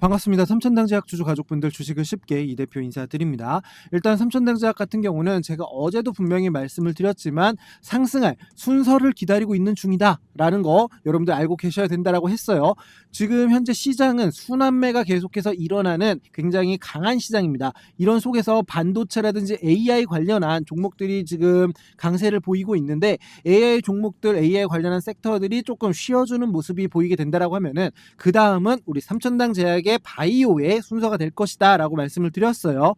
반갑습니다. 삼천당제약 주주 가족분들 주식을 쉽게 이 대표 인사드립니다. 일단 삼천당제약 같은 경우는 제가 어제도 분명히 말씀을 드렸지만 상승할 순서를 기다리고 있는 중이다라는 거 여러분들 알고 계셔야 된다라고 했어요. 지금 현재 시장은 순환매가 계속해서 일어나는 굉장히 강한 시장입니다. 이런 속에서 반도체라든지 AI 관련한 종목들이 지금 강세를 보이고 있는데 AI 종목들, AI 관련한 섹터들이 조금 쉬어주는 모습이 보이게 된다라고 하면은 그 다음은 우리 삼천당 제약의 바이오의 순서가 될 것이다 라고 말씀을 드렸어요.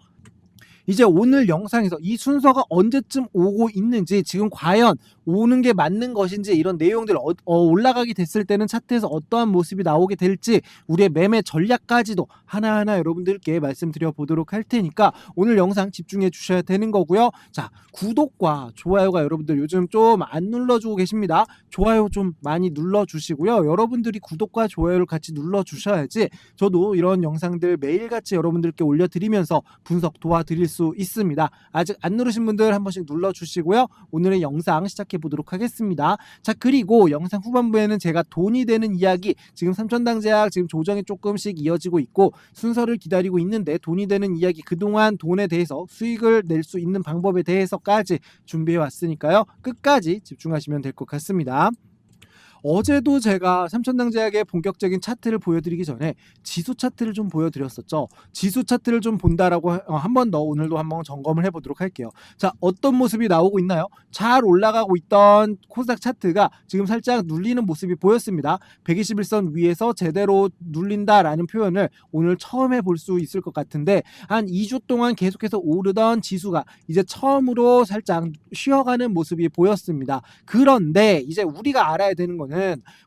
이제 오늘 영상에서 이 순서가 언제쯤 오고 있는지 지금 과연 오는 게 맞는 것인지 이런 내용들 어, 어, 올라가게 됐을 때는 차트에서 어떠한 모습이 나오게 될지 우리의 매매 전략까지도 하나하나 여러분들께 말씀드려 보도록 할 테니까 오늘 영상 집중해 주셔야 되는 거고요. 자 구독과 좋아요가 여러분들 요즘 좀 안 눌러주고 계십니다. 좋아요 좀 많이 눌러주시고요. 여러분들이 구독과 좋아요를 같이 눌러주셔야지 저도 이런 영상들 매일같이 여러분들께 올려드리면서 분석 도와드릴 수 있습니다. 아직 안 누르신 분들 한 번씩 눌러주시고요. 오늘의 영상 시작해 보도록 하겠습니다. 자 그리고 영상 후반부에는 제가 돈이 되는 이야기 지금 삼천당제약 지금 조정이 조금씩 이어지고 있고 순서를 기다리고 있는데 돈이 되는 이야기 그동안 돈에 대해서 수익을 낼 수 있는 방법에 대해서까지 준비해 왔으니까요. 끝까지 집중하시면 될 것 같습니다. 어제도 제가 삼천당제약의 본격적인 차트를 보여드리기 전에 지수 차트를 좀 보여드렸었죠. 지수 차트를 좀 본다라고 한 번 더 오늘도 한번 점검을 해보도록 할게요. 자 어떤 모습이 나오고 있나요? 잘 올라가고 있던 코스닥 차트가 지금 살짝 눌리는 모습이 보였습니다. 121선 위에서 제대로 눌린다라는 표현을 오늘 처음 해볼 수 있을 것 같은데 한 2주 동안 계속해서 오르던 지수가 이제 처음으로 살짝 쉬어가는 모습이 보였습니다. 그런데 이제 우리가 알아야 되는 거는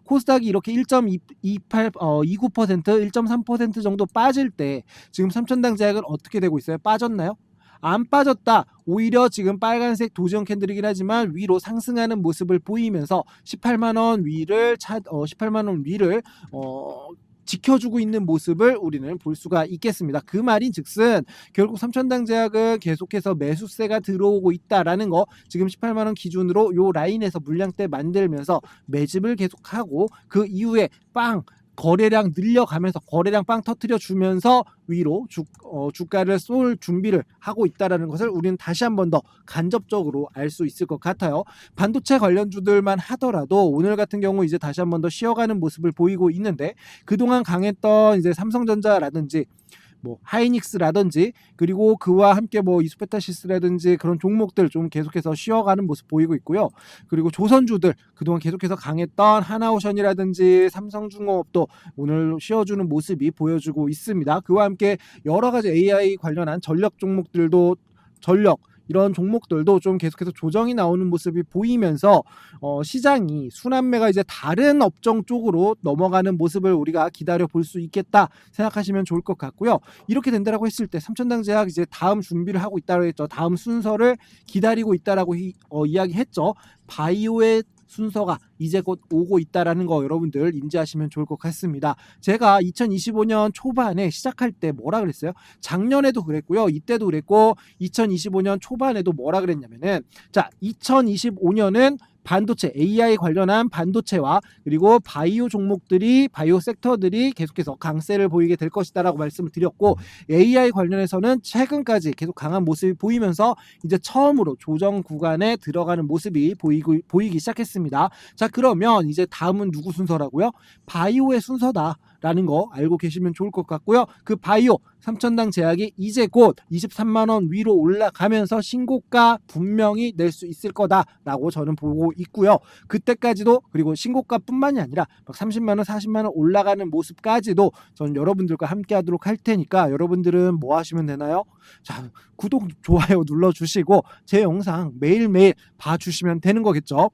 코스닥이 이렇게 1.28, 어, 29%, 1.3% 정도 빠질 때 지금 삼천당 제약은 어떻게 되고 있어요? 빠졌나요? 안 빠졌다. 오히려 지금 빨간색 도지형 캔들이긴 하지만 위로 상승하는 모습을 보이면서 18만 원 위를 차, 어, 18만 원 위를 어, 지켜주고 있는 모습을 우리는 볼 수가 있겠습니다. 그 말인 즉슨 결국 삼천당 제약은 계속해서 매수세가 들어오고 있다라는 거 지금 18만 원 기준으로 요 라인에서 물량대 만들면서 매집을 계속하고 그 이후에 빵 거래량 늘려가면서 거래량 빵 터트려 주면서 위로 주, 어, 주가를 쏠 준비를 하고 있다라는 것을 우리는 다시 한 번 더 간접적으로 알 수 있을 것 같아요. 반도체 관련주들만 하더라도 오늘 같은 경우 이제 다시 한 번 더 쉬어가는 모습을 보이고 있는데 그동안 강했던 이제 삼성전자라든지 뭐 하이닉스라든지 그리고 그와 함께 뭐 이스페타시스라든지 그런 종목들 좀 계속해서 쉬어가는 모습 보이고 있고요. 그리고 조선주들 그동안 계속해서 강했던 하나오션이라든지 삼성중공업도 오늘 쉬어주는 모습이 보여주고 있습니다. 그와 함께 여러 가지 AI 관련한 전력 종목들도 전력 이런 종목들도 좀 계속해서 조정이 나오는 모습이 보이면서 어, 시장이 순환매가 이제 다른 업종 쪽으로 넘어가는 모습을 우리가 기다려 볼 수 있겠다 생각하시면 좋을 것 같고요. 이렇게 된다라고 했을 때 삼천당 제약 이제 다음 준비를 하고 있다고 했죠. 다음 순서를 기다리고 있다라고 히, 어, 이야기했죠. 바이오의 순서가 이제 곧 오고 있다라는 거 여러분들 인지하시면 좋을 것 같습니다. 제가 2025년 초반에 시작할 때 뭐라 그랬어요? 작년에도 그랬고요. 이때도 그랬고 2025년 초반에도 뭐라 그랬냐면은 자, 2025년은 반도체 AI 관련한 반도체와 그리고 바이오 종목들이 바이오 섹터들이 계속해서 강세를 보이게 될 것이다라고 말씀을 드렸고 AI 관련해서는 최근까지 계속 강한 모습이 보이면서 이제 처음으로 조정 구간에 들어가는 모습이 보이고 보이기 시작했습니다. 자 그러면 이제 다음은 누구 순서라고요? 바이오의 순서다. 라는 거 알고 계시면 좋을 것 같고요. 그 바이오 삼천당 제약이 이제 곧 23만 원 위로 올라가면서 신고가 분명히 낼 수 있을 거다라고 저는 보고 있고요. 그때까지도 그리고 신고가뿐만이 아니라 막 30만 원, 40만 원 올라가는 모습까지도 저는 여러분들과 함께 하도록 할 테니까 여러분들은 뭐 하시면 되나요? 자, 구독, 좋아요 눌러 주시고 제 영상 매일매일 봐 주시면 되는 거겠죠.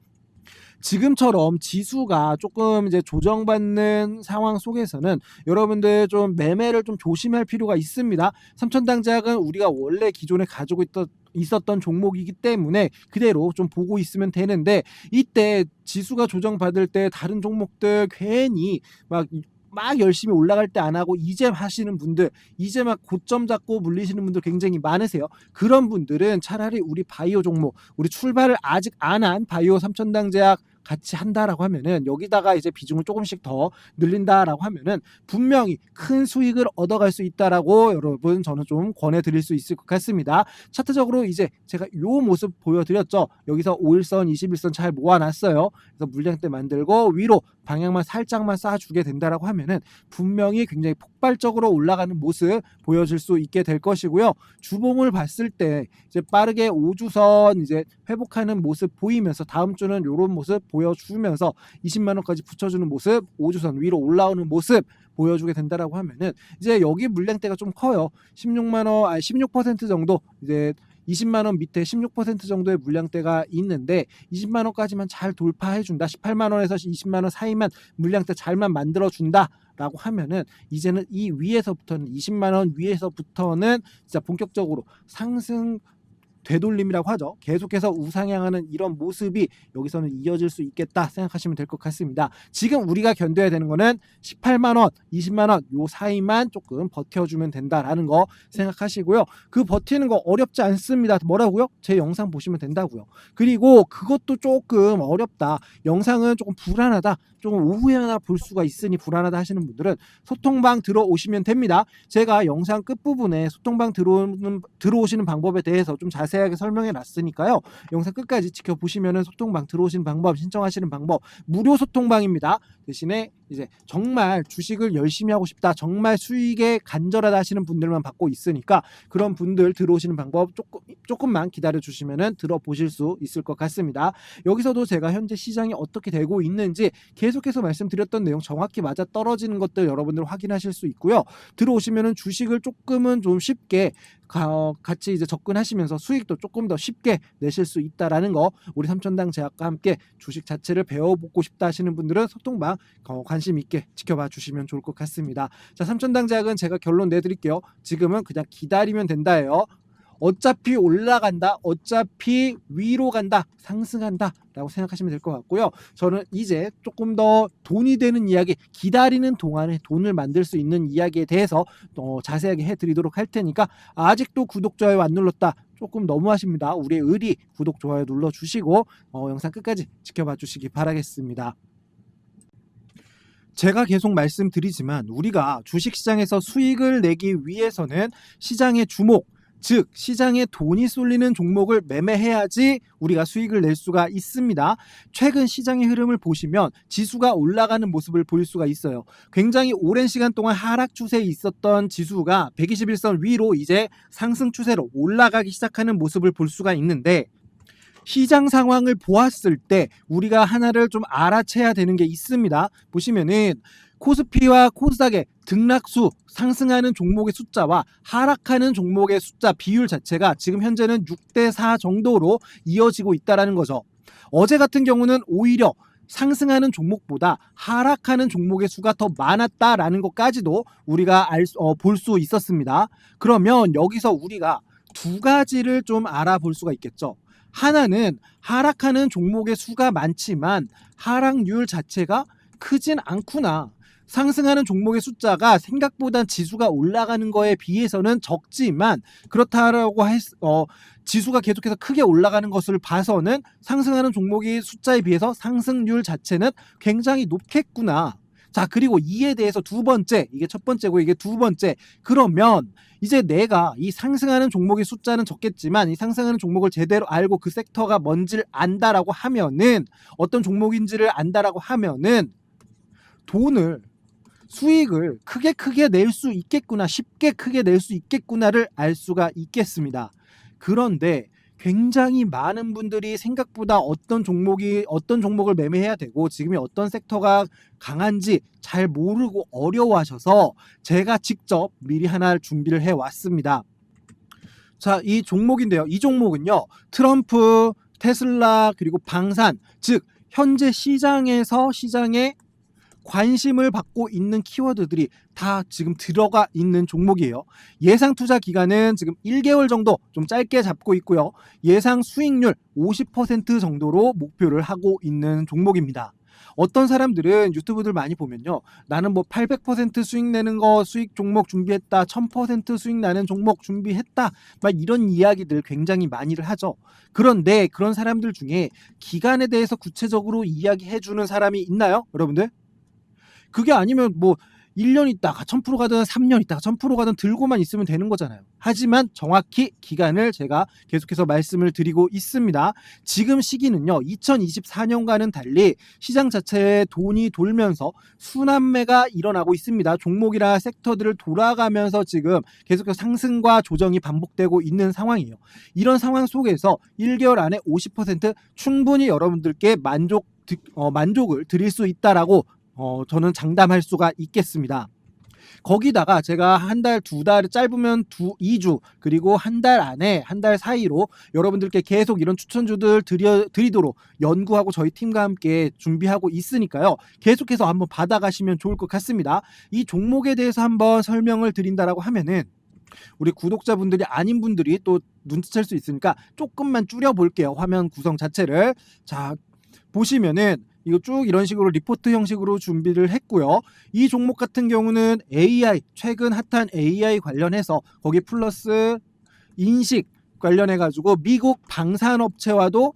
지금처럼 지수가 조금 이제 조정받는 상황 속에서는 여러분들 좀 매매를 좀 조심할 필요가 있습니다. 삼천 당작은 우리가 원래 기존에 가지고 있던 있었던 종목이기 때문에 그대로 좀 보고 있으면 되는데 이때 지수가 조정받을 때 다른 종목들 괜히 막 막 열심히 올라갈 때 안 하고 이제 하시는 분들 이제 막 고점 잡고 물리시는 분들 굉장히 많으세요. 그런 분들은 차라리 우리 바이오 종목 우리 출발을 아직 안 한 바이오 삼천당제약 같이 한다라고 하면은 여기다가 이제 비중을 조금씩 더 늘린다라고 하면은 분명히 큰 수익을 얻어갈 수 있다라고 여러분 저는 좀 권해드릴 수 있을 것 같습니다. 차트적으로 이제 제가 요 모습 보여드렸죠. 여기서 5일선, 21선 잘 모아놨어요. 그래서 물량대 만들고 위로 방향만 살짝만 쏴주게 된다라고 하면은 분명히 굉장히 폭 발적으로 올라가는 모습 보여줄 수 있게 될 것이고요. 주봉을 봤을 때 이제 빠르게 5주선 이제 회복하는 모습 보이면서 다음 주는 이런 모습 보여주면서 20만 원까지 붙여주는 모습, 5주선 위로 올라오는 모습 보여주게 된다라고 하면은 이제 여기 물량대가 좀 커요. 16만 원, 아니 16% 정도 이제 20만 원 밑에 16% 정도의 물량대가 있는데 20만 원까지만 잘 돌파해 준다. 18만 원에서 20만 원 사이만 물량대 잘만 만들어 준다 라고 하면은 이제는 이 위에서부터는 20만 원 위에서부터는 진짜 본격적으로 상승 되돌림이라고 하죠. 계속해서 우상향하는 이런 모습이 여기서는 이어질 수 있겠다 생각하시면 될 것 같습니다. 지금 우리가 견뎌야 되는 거는 18만 원, 20만 원 요 사이만 조금 버텨주면 된다라는 거 생각하시고요. 그 버티는 거 어렵지 않습니다. 뭐라고요? 제 영상 보시면 된다고요. 그리고 그것도 조금 어렵다. 영상은 조금 불안하다. 조금 오후에나 볼 수가 있으니 불안하다 하시는 분들은 소통방 들어오시면 됩니다. 제가 영상 끝부분에 소통방 들어오는 들어오시는 방법에 대해서 좀 자세 하게 설명해 놨으니까요. 영상 끝까지 지켜보시면은 소통방 들어오시는 방법, 신청하시는 방법 무료 소통방입니다. 대신에 이제 정말 주식을 열심히 하고 싶다, 정말 수익에 간절하다 하시는 분들만 받고 있으니까 그런 분들 들어오시는 방법 조금 조금만 기다려 주시면은 들어보실 수 있을 것 같습니다. 여기서도 제가 현재 시장이 어떻게 되고 있는지 계속해서 말씀드렸던 내용 정확히 맞아 떨어지는 것들 여러분들 확인하실 수 있고요. 들어오시면은 주식을 조금은 좀 쉽게 가- 어, 같이 이제 접근하시면서 수익도 조금 더 쉽게 내실 수 있다라는 거 우리 삼천당 제약과 함께 주식 자체를 배워보고 싶다 하시는 분들은 소통방 어, 관심 있게 지켜봐 주시면 좋을 것 같습니다. 자 삼천당 제약은 제가 결론 내드릴게요. 지금은 그냥 기다리면 된다예요. 어차피 올라간다, 어차피 위로 간다, 상승한다 라고 생각하시면 될 것 같고요. 저는 이제 조금 더 돈이 되는 이야기, 기다리는 동안에 돈을 만들 수 있는 이야기에 대해서 어, 자세하게 해드리도록 할 테니까 아직도 구독, 좋아요 안 눌렀다. 조금 너무하십니다. 우리의 의리 구독, 좋아요 눌러주시고 어, 영상 끝까지 지켜봐 주시기 바라겠습니다. 제가 계속 말씀드리지만 우리가 주식시장에서 수익을 내기 위해서는 시장의 주목, 즉 시장에 돈이 쏠리는 종목을 매매해야지 우리가 수익을 낼 수가 있습니다. 최근 시장의 흐름을 보시면 지수가 올라가는 모습을 볼 수가 있어요. 굉장히 오랜 시간 동안 하락 추세에 있었던 지수가 121선 위로 이제 상승 추세로 올라가기 시작하는 모습을 볼 수가 있는데 시장 상황을 보았을 때 우리가 하나를 좀 알아채야 되는 게 있습니다. 보시면은 코스피와 코스닥의 등락수 상승하는 종목의 숫자와 하락하는 종목의 숫자 비율 자체가 지금 현재는 6대 4 정도로 이어지고 있다라는 거죠. 어제 같은 경우는 오히려 상승하는 종목보다 하락하는 종목의 수가 더 많았다라는 것까지도 우리가 어, 볼수 있었습니다. 그러면 여기서 우리가 두 가지를 좀 알아볼 수가 있겠죠. 하나는 하락하는 종목의 수가 많지만 하락률 자체가 크진 않구나. 상승하는 종목의 숫자가 생각보다 지수가 올라가는 거에 비해서는 적지만 그렇다라고 했, 어, 지수가 계속해서 크게 올라가는 것을 봐서는 상승하는 종목의 숫자에 비해서 상승률 자체는 굉장히 높겠구나. 자, 그리고 이에 대해서 두 번째, 이게 첫 번째고 이게 두 번째. 그러면 이제 내가 이 상승하는 종목의 숫자는 적겠지만 이 상승하는 종목을 제대로 알고 그 섹터가 뭔지를 안다라고 하면은 어떤 종목인지를 안다라고 하면은 돈을 수익을 크게 크게 낼 수 있겠구나, 쉽게 크게 낼 수 있겠구나를 알 수가 있겠습니다. 그런데 굉장히 많은 분들이 생각보다 어떤 종목이 어떤 종목을 매매해야 되고 지금이 어떤 섹터가 강한지 잘 모르고 어려워하셔서 제가 직접 미리 하나 준비를 해 왔습니다. 자, 이 종목인데요. 이 종목은요. 트럼프, 테슬라 그리고 방산 즉 현재 시장에서 시장에 관심을 받고 있는 키워드들이 다 지금 들어가 있는 종목이에요. 예상 투자 기간은 지금 1개월 정도 좀 짧게 잡고 있고요. 예상 수익률 50% 정도로 목표를 하고 있는 종목입니다. 어떤 사람들은 유튜브들 많이 보면요. 나는 뭐 800% 수익 내는 거 수익 종목 준비했다. 1000% 수익 나는 종목 준비했다. 막 이런 이야기들 굉장히 많이를 하죠. 그런데 그런 사람들 중에 기간에 대해서 구체적으로 이야기해 주는 사람이 있나요? 여러분들? 그게 아니면 뭐 1년 있다가 1000% 가든 3년 있다가 1000% 가든 들고만 있으면 되는 거잖아요. 하지만 정확히 기간을 제가 계속해서 말씀을 드리고 있습니다. 지금 시기는요. 2024년과는 달리 시장 자체에 돈이 돌면서 순환매가 일어나고 있습니다. 종목이나 섹터들을 돌아가면서 지금 계속해서 상승과 조정이 반복되고 있는 상황이에요. 이런 상황 속에서 1개월 안에 50% 충분히 여러분들께 만족 어, 만족을 드릴 수 있다라고 어, 저는 장담할 수가 있겠습니다. 거기다가 제가 한 달, 두 달, 짧으면 두, 2주, 그리고 한 달 안에, 한 달 사이로 여러분들께 계속 이런 추천주들 드려, 드리도록 연구하고 저희 팀과 함께 준비하고 있으니까요. 계속해서 한번 받아가시면 좋을 것 같습니다. 이 종목에 대해서 한번 설명을 드린다라고 하면은 우리 구독자분들이 아닌 분들이 또 눈치챌 수 있으니까 조금만 줄여볼게요. 화면 구성 자체를. 자, 보시면은 이거 쭉 이런 식으로 리포트 형식으로 준비를 했고요. 이 종목 같은 경우는 AI 최근 핫한 AI 관련해서 거기 플러스 인식 관련해 가지고 미국 방산업체와도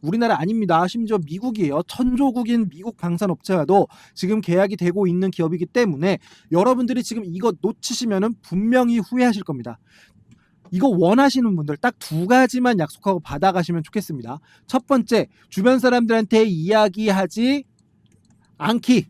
우리나라 아닙니다. 심지어 미국이에요. 천조국인 미국 방산업체와도 지금 계약이 되고 있는 기업이기 때문에 여러분들이 지금 이거 놓치시면은 분명히 후회하실 겁니다. 이거 원하시는 분들 딱 두 가지만 약속하고 받아가시면 좋겠습니다. 첫 번째, 주변 사람들한테 이야기하지 않기.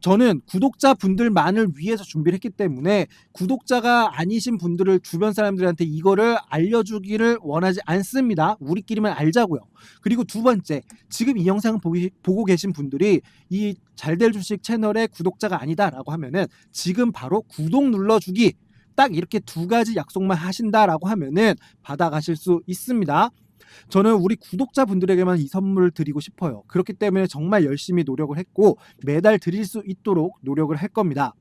저는 구독자 분들만을 위해서 준비를 했기 때문에 구독자가 아니신 분들을 주변 사람들한테 이거를 알려주기를 원하지 않습니다. 우리끼리만 알자고요. 그리고 두 번째, 지금 이 보기, 보고 계신 분들이 이 잘될 주식 채널의 구독자가 아니다라고 하면은 지금 바로 구독 눌러주기 딱 이렇게 두 가지 약속만 하신다라고 하면은 받아가실 수 있습니다. 저는 우리 구독자분들에게만 이 선물을 드리고 싶어요. 그렇기 때문에 정말 열심히 노력을 했고 매달 드릴 수 있도록 노력을 할 겁니다.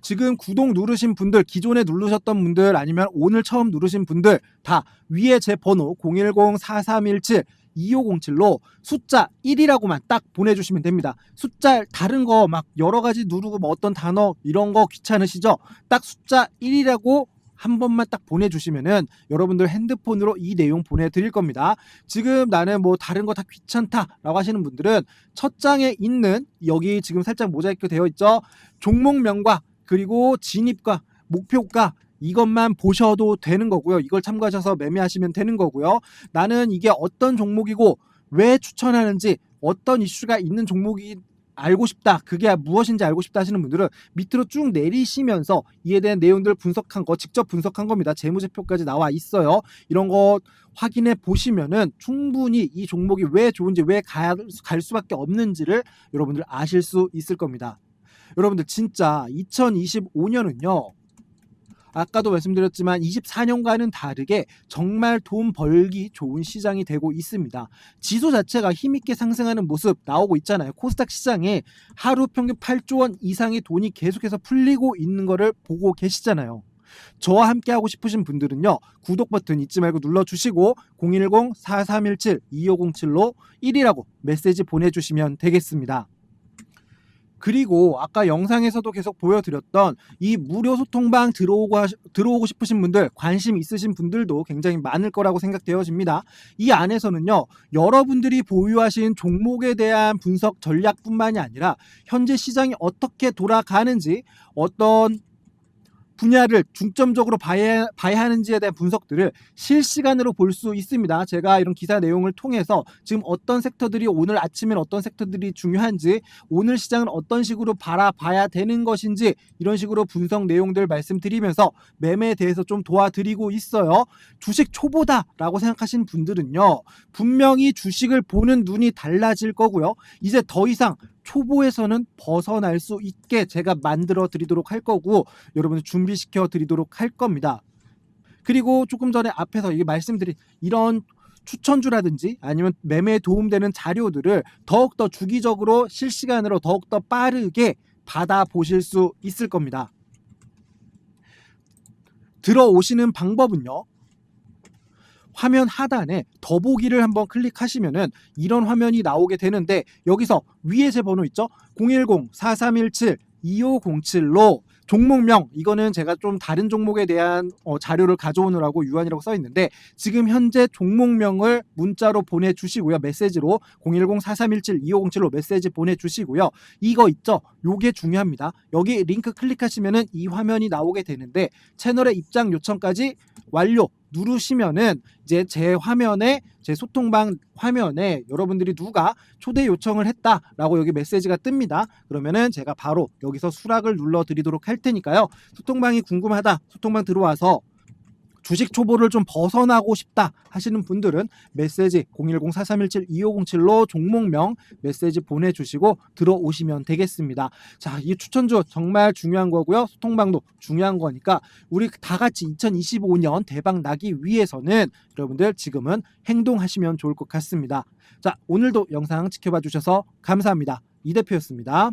지금 구독 누르신 분들, 기존에 누르셨던 분들 아니면 오늘 처음 누르신 분들 다 위에 제 번호 010-4317 2507로 숫자 1이라고만 딱 보내주시면 됩니다. 숫자 다른 거 막 여러 가지 누르고 뭐 어떤 단어 이런 거 귀찮으시죠? 딱 숫자 1이라고 한 번만 딱 보내주시면은 여러분들 핸드폰으로 이 내용 보내드릴 겁니다. 지금 나는 뭐 다른 거 다 귀찮다라고 하시는 분들은 첫 장에 있는 여기 지금 살짝 모자이크 되어 있죠. 종목명과 그리고 진입과 목표가 이것만 보셔도 되는 거고요. 이걸 참고하셔서 매매하시면 되는 거고요. 나는 이게 어떤 종목이고 왜 추천하는지 어떤 이슈가 있는 종목이 알고 싶다. 그게 무엇인지 알고 싶다 하시는 분들은 밑으로 쭉 내리시면서 이에 대한 내용들 분석한 거 직접 분석한 겁니다. 재무제표까지 나와 있어요. 이런 거 확인해 보시면은 충분히 이 종목이 왜 좋은지 왜갈 수밖에 없는지를 여러분들 아실 수 있을 겁니다. 여러분들 진짜 2025년은요. 아까도 말씀드렸지만 24년과는 다르게 정말 돈 벌기 좋은 시장이 되고 있습니다. 지수 자체가 힘있게 상승하는 모습 나오고 있잖아요. 코스닥 시장에 하루 평균 8조 원 이상의 돈이 계속해서 풀리고 있는 거를 보고 계시잖아요. 저와 함께 하고 싶으신 분들은요. 구독 버튼 잊지 말고 눌러주시고 010-4317-2507로 1이라고 메시지 보내주시면 되겠습니다. 그리고 아까 영상에서도 계속 보여드렸던 이 무료 소통방 들어오고 하시, 들어오고 싶으신 분들 관심 있으신 분들도 굉장히 많을 거라고 생각되어집니다. 이 안에서는요 여러분들이 보유하신 종목에 대한 분석 전략뿐만이 아니라 현재 시장이 어떻게 돌아가는지 어떤 분야를 중점적으로 봐야, 봐야 하는지에 대한 분석들을 실시간으로 볼 수 있습니다. 제가 이런 기사 내용을 통해서 지금 어떤 섹터들이 오늘 아침엔 어떤 섹터들이 중요한지 오늘 시장은 어떤 식으로 바라봐야 되는 것인지 이런 식으로 분석 내용들 말씀드리면서 매매에 대해서 좀 도와드리고 있어요. 주식 초보다라고 생각하신 분들은요. 분명히 주식을 보는 눈이 달라질 거고요. 이제 더 이상 초보에서는 벗어날 수 있게 제가 만들어 드리도록 할 거고 여러분들 준비시켜 드리도록 할 겁니다. 그리고 조금 전에 앞에서 이게 말씀드린 이런 추천주라든지 아니면 매매에 도움되는 자료들을 더욱더 주기적으로 실시간으로 더욱더 빠르게 받아 보실 수 있을 겁니다. 들어오시는 방법은요. 화면 하단에 더보기를 한번 클릭하시면은 이런 화면이 나오게 되는데 여기서 위에 제 번호 있죠? 010-4317-2507로 종목명. 이거는 제가 좀 다른 종목에 대한 어, 자료를 가져오느라고 유한이라고 써 있는데 지금 현재 종목명을 문자로 보내주시고요. 메시지로 010-4317-2507로 메시지 보내주시고요. 이거 있죠? 요게 중요합니다. 여기 링크 클릭하시면은 이 화면이 나오게 되는데 채널의 입장 요청까지 완료 누르시면은 이제 제 화면에 제 소통방 화면에 여러분들이 누가 초대 요청을 했다라고 여기 메시지가 뜹니다. 그러면은 제가 바로 여기서 수락을 눌러 드리도록 할 테니까요. 소통방이 궁금하다. 소통방 들어와서 주식 초보를 좀 벗어나고 싶다 하시는 분들은 메시지 010-4317-2507로 종목명 메시지 보내주시고 들어오시면 되겠습니다. 자, 이 추천주 정말 중요한 거고요. 소통방도 중요한 거니까 우리 다 같이 2025년 대박 나기 위해서는 여러분들 지금은 행동하시면 좋을 것 같습니다. 자, 오늘도 영상 지켜봐 주셔서 감사합니다. 이 대표였습니다.